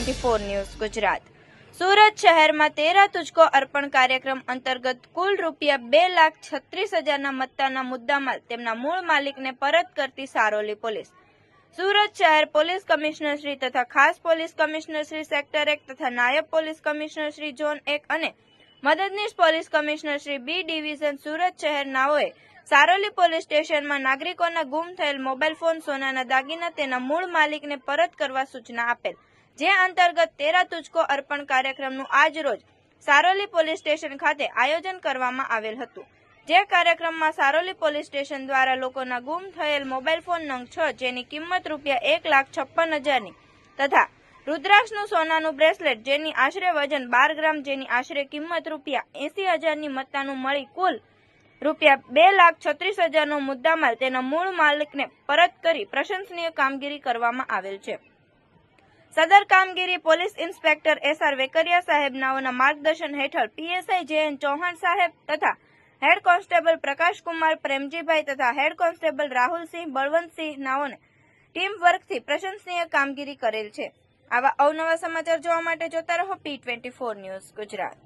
Twenty news Gujarat. Surat શહેરમાં તેરા તુજકો અર્પણ કાર્યક્રમ અંતર્ગત કુલ રૂપિયા બે લાખ છત્રીસ હજારના મત્તાના મુદ્દામાલ તેમના મૂળ માલિકને પરત કરતી સારોલી પોલીસ. સુરત શહેર પોલીસ કમિશનર શ્રી તથા ખાસ પોલીસ કમિશનર શ્રી સેક્ટર એક તથા નાયબ પોલીસ કમિશનર શ્રી ઝોન એક અને મદદનીશ police commissioner Shri B division Surat શહેરનાઓએ Saroli police સ્ટેશનમાં નાગરિકોના ગુમ થયેલ મોબાઈલ ફોન સોનાના દાગીના તેના મૂળ માલિકને પરત કરવા સૂચના આપેલ. જે અંતર્ગત તેરા તુજકો અર્પણ કાર્યક્રમનું આજ રોજ સારોલી પોલીસ સ્ટેશન ખાતે આયોજન કરવામાં આવેલ હતું. જે કાર્યક્રમમાં સારોલી પોલીસ સ્ટેશન દ્વારા લોકોના ગુમ થયેલ મોબાઈલ ફોન નંગ છ જેની કિંમત રૂપિયા એક લાખ છપ્પન હજારની તથા રુદ્રાક્ષનું સોનાનું બ્રેસલેટ જેની આશરે વજન બાર ગ્રામ જેની આશરે કિંમત રૂપિયા એસી હજારની મત્તાનું મળી કુલ રૂપિયા બે લાખ છત્રીસ હજારનો મુદ્દામાલ તેના મૂળ માલિકને પરત કરી પ્રશંસનીય કામગીરી કરવામાં આવેલ છે. સદર કામગીરી police inspector S R Vekariya saheb નાઓના માર્ગદર્શન હેઠળ પીએસઆઈ જે એન ચૌહાણ સાહેબ તથા હેડ કોન્સ્ટેબલ પ્રકાશકુમાર પ્રેમજીભાઈ તથા હેડ કોન્સ્ટેબલ રાહુલસિંહ બળવંતસિંહ નાઓને ટીમ વર્કથી પ્રશંસનીય કામગીરી કરેલ છે. આવા અવનવા સમાચાર જોવા માટે જોતા રહો P twenty four news Gujarat.